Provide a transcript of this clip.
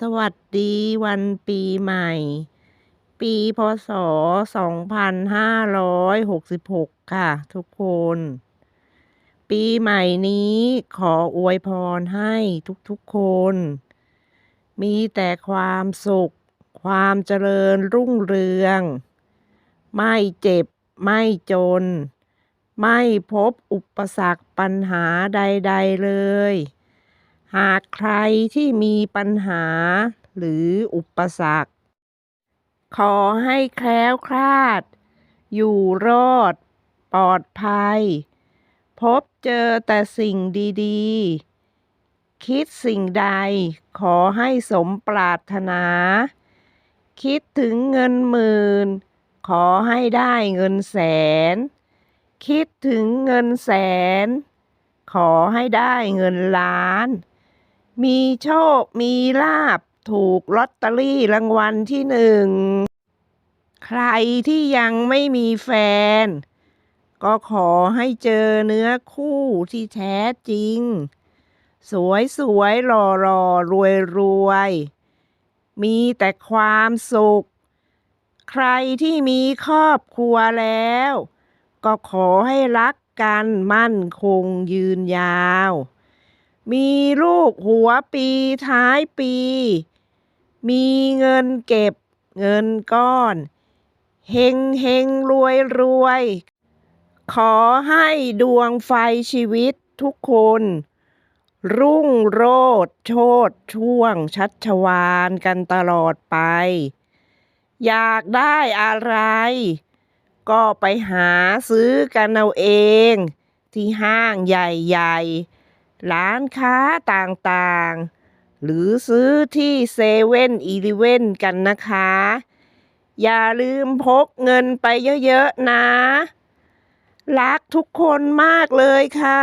สวัสดีวันปีใหม่ ปีพศ 2566 ค่ะ ทุกคน ปีใหม่นี้ขออวยพรให้ทุกๆคน มีแต่ความสุข ความเจริญรุ่งเรือง ไม่เจ็บ ไม่จน ไม่พบอุปสรรคปัญหาใด ๆ เลย หากใครที่มีปัญหาหรืออุปสรรค ขอให้แคล้วคลาด อยู่รอด ปลอดภัย พบเจอแต่สิ่งดีๆ คิดสิ่งใดขอให้สมปรารถนา คิดถึงเงินหมื่น ขอให้ได้เงินแสน คิดถึงเงินแสน ขอให้ได้เงินล้าน มีโชค มีลาบ ถูกลอตเตอรี่รางวัลที่หนึ่ง ใครที่ยังไม่มีแฟน ก็ขอให้เจอเนื้อคู่ที่แท้จริง สวยสวยหล่อหล่อรวยรวย มีแต่ความสุข ใครที่มีครอบครัวแล้ว ก็ขอให้รักกันมั่นคงยืนยาว มีลูกหัวปีท้ายปี มีเงินเก็บเงินก้อน เฮงเฮงรวยรวย ขอให้ดวงไฟชีวิตทุกคน รุ่งโรดโชดช่วงชัชวานกันตลอดไป อยากได้อะไร ก็ไปหาซื้อกันเอาเอง ที่ห้างใหญ่ ๆ ร้านค้าต่างๆ หรือซื้อที่เซเว่นอีเลเว่นกันนะคะ อย่าลืมพกเงินไปเยอะ ๆ นะ รักทุกคนมากเลยค่ะ